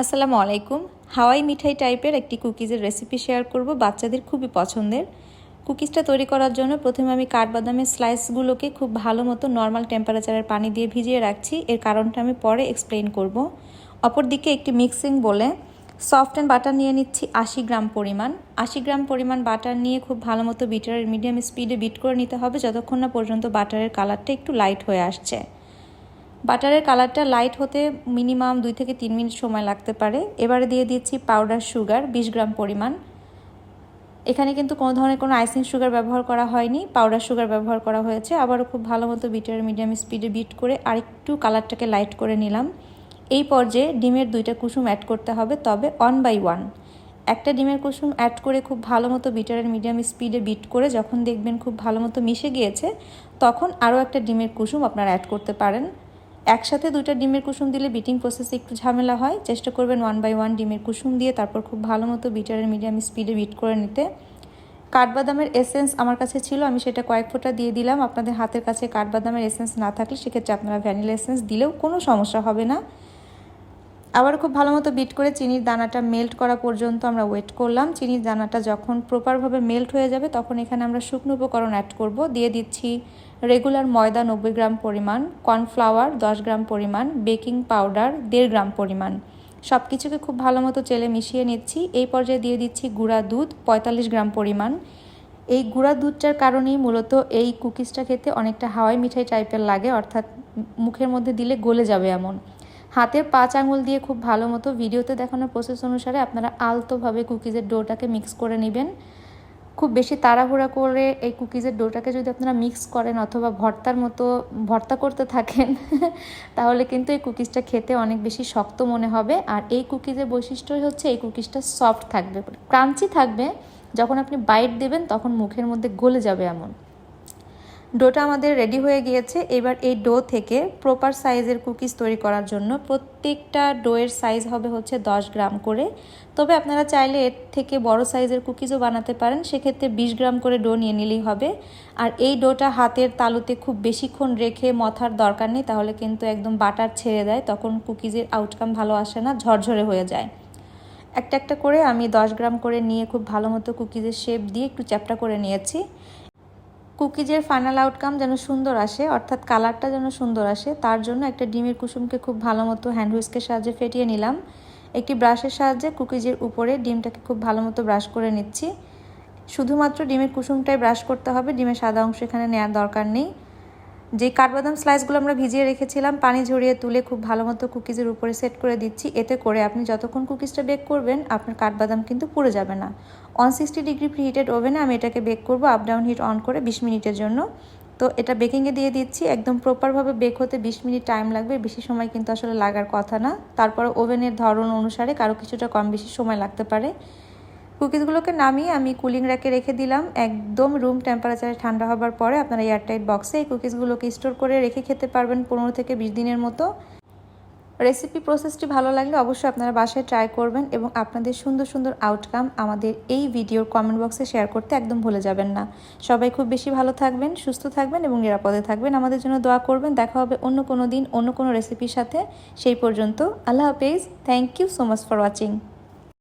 আসসালামু আলাইকুম। হাওয়াই মিঠাই টাইপের একটি কুকিজের রেসিপি শেয়ার করব বাচ্চাদের খুবই পছন্দের। কুকিজটা তৈরি করার জন্য প্রথমে আমি কাঠবাদামের স্লাইসগুলোকে খুব ভালো মতো নর্মাল টেম্পারেচারের পানি দিয়ে ভিজিয়ে রাখছি। এর কারণটা আমি পরে এক্সপ্লেন করব। অপরদিকে একটি মিক্সিং বলে সফট অ্যান্ড বাটার নিয়ে নিচ্ছি আশি গ্রাম পরিমাণ। আশি গ্রাম পরিমাণ বাটার নিয়ে খুব ভালো মতো বিটারের মিডিয়াম স্পিডে বিট করে নিতে হবে, যতক্ষণ না পর্যন্ত বাটারের কালারটা একটু লাইট হয়ে আসছে। বাটারের কালারটা লাইট হতে মিনিমাম দুই থেকে তিন মিনিট সময় লাগতে পারে। এবারে দিয়ে দিচ্ছি পাউডার সুগার, বিশ গ্রাম পরিমাণ। এখানে কিন্তু কোনো ধরনের কোনো আইসিং সুগার ব্যবহার করা হয়নি, পাউডার সুগার ব্যবহার করা হয়েছে। আবারও খুব ভালো মতো বিটার মিডিয়াম স্পিডে বিট করে আরেকটু কালারটাকে লাইট করে নিলাম। এই পর্যায়ে ডিমের দুইটা কুসুম অ্যাড করতে হবে, তবে ওয়ান বাই ওয়ান একটা ডিমের কুসুম অ্যাড করে খুব ভালো মতো বিটারের মিডিয়াম স্পিডে বিট করে যখন দেখবেন খুব ভালো মতো মিশে গিয়েছে, তখন আরও একটা ডিমের কুসুম আপনারা অ্যাড করতে পারেন। একসাথে দুইটা ডিমের কুসুম দিলে বিটিং প্রসেসে একটু ঝামেলা হয়। চেষ্টা করবেন ওয়ান বাই ওয়ান ডিমের কুসুম দিয়ে তারপর খুব ভালো মতো বিটারের মিডিয়াম স্পিডে বিট করে নিতে। কাঠবাদামের এসেন্স আমার কাছে ছিল, আমি সেটা কয়েক ফোঁটা দিয়ে দিলাম। আপনাদের হাতের কাছে কাঠবাদামের এসেন্স না থাকলে সেক্ষেত্রে আপনারা ভ্যানিলা এসেন্স দিলেও কোনো সমস্যা হবে না। আবার খুব ভালো মতো বিট করে চিনির দানাটা মেল্ট করা পর্যন্ত আমরা ওয়েট করলাম। চিনির দানাটা যখন প্রপারভাবে মেল্ট হয়ে যাবে, তখন এখানে আমরা শুকনো উপকরণ অ্যাড করব। দিয়ে দিচ্ছি রেগুলার ময়দা নব্বই গ্রাম পরিমাণ কর্নফ্লাওয়ার দশ গ্রাম পরিমাণ বেকিং পাউডার দেড় গ্রাম পরিমাণ। সব কিছুকে খুব ভালো মতো চেলে মিশিয়ে নিচ্ছি। এই পর্যায়ে দিয়ে দিচ্ছি গুঁড়া দুধ পঁয়তাল্লিশ গ্রাম পরিমাণ। এই গুঁড়া দুধটার কারণেই মূলত এই কুকিজটা খেতে অনেকটা হাওয়াই মিঠাই টাইপের লাগে, অর্থাৎ মুখের মধ্যে দিলে গলে যাবে এমন। হাতের পাঁচ আঙুল দিয়ে খুব ভালো মতো ভিডিওতে দেখানোর প্রসেস অনুসারে আপনারা আলতোভাবে কুকিজের ডোটাকে মিক্স করে নেবেন। খুব বেশি তাড়াহুড়া করে এই কুকিজের ডোটাকে যদি আপনারা মিক্স করেন অথবা ভর্তার মতো ভর্তা করতে থাকেন, তাহলে কিন্তু এই কুকিজটা খেতে অনেক বেশি শক্ত মনে হবে। আর এই কুকিজের বৈশিষ্ট্যই হচ্ছে এই কুকিজটা সফট থাকবে ক্রাঞ্চি থাকবে। যখন আপনি বাইট দেবেন, তখন মুখের মধ্যে গলে যাবে এমন। ডোটা আমাদের রেডি হয়ে গিয়েছে। এবার এই ডো থেকে প্রপার সাইজের কুকিজ তৈরি করার জন্য প্রত্যেকটা ডোয়ের সাইজ হবে হচ্ছে দশ গ্রাম করে। তবে আপনারা চাইলে এর থেকে বড় সাইজের কুকিজও বানাতে পারেন। সেক্ষেত্রে বিশ গ্রাম করে ডো নিয়ে নিলেই হবে। আর এই ডোটা হাতের তালুতে খুব বেশিক্ষণ রেখে মথার দরকার নেই, তাহলে কিন্তু একদম বাটার ছেড়ে দেয়। তখন কুকিজের আউটকাম ভালো আসে না, ঝরঝরে হয়ে যায়। একটা একটা করে আমি দশ গ্রাম করে নিয়ে খুব ভালো মতো কুকিজের শেপ দিয়ে একটু চ্যাপটা করে নিয়েছি। কুকিজের ফাইনাল আউটকাম যেন সুন্দর আসে, অর্থাৎ কালারটা যেন সুন্দর আসে, তার জন্য একটা ডিমের কুসুমকে খুব ভালো মতো হ্যান্ড হুইস্কের সাহায্যে ফেটিয়ে নিলাম। একটি ব্রাশের সাহায্যে কুকিজের উপরে ডিমটাকে খুব ভালো মতো ব্রাশ করে নিচ্ছি। শুধুমাত্র ডিমের কুসুমটাই ব্রাশ করতে হবে, ডিমের সাদা অংশ এখানে নেওয়ার দরকার নেই। যে কাঠবাদাম স্লাইসগুলো আমরা ভিজিয়ে রেখেছিলাম, পানি ঝরিয়ে তুলে খুব ভালো মতো কুকিজের উপরে সেট করে দিচ্ছি। এতে করে আপনি যতক্ষণ কুকিজটা বেক করবেন, আপনার কাঠবাদাম কিন্তু পুড়ে যাবে না। ওয়ান সিক্সটি ডিগ্রি প্রিহিটেড ওভেনে আমি এটাকে বেক করব আপ ডাউন হিট অন করে বিশ মিনিটের জন্য। তো এটা বেকিংয়ে দিয়ে দিচ্ছি, একদম প্রপারভাবে বেক হতে বিশ মিনিট টাইম লাগবে, বেশি সময় কিন্তু আসলে লাগার কথা না। তারপরে ওভেনের ধরন অনুসারে কারও কিছুটা কম বেশি সময় লাগতে পারে। কুকিজগুলোকে নামিয়ে আমি কুলিং র্যাকে রেখে দিলাম। একদম রুম টেম্পারেচারে ঠান্ডা হবার পরে আপনারা এয়ারটাইট বক্সে এই কুকিজগুলোকে স্টোর করে রেখে খেতে পারবেন পনেরো থেকে বিশ দিনের মতো। রেসিপি প্রসেসটি ভালো লাগলে অবশ্যই আপনারা বাসায় ট্রাই করবেন এবং আপনাদের সুন্দর সুন্দর আউটকাম আমাদের এই ভিডিওর কমেন্ট বক্সে শেয়ার করতে একদম ভুলে যাবেন না। সবাই খুব বেশি ভালো থাকবেন, সুস্থ থাকবেন এবং নিরাপদে থাকবেন। আমাদের জন্য দোয়া করবেন, দেখা হবে অন্য কোনো দিন, অন্য কোনো রেসিপির সাথে। সেই পর্যন্ত আল্লাহ হাফেজ। Thank you so much for watching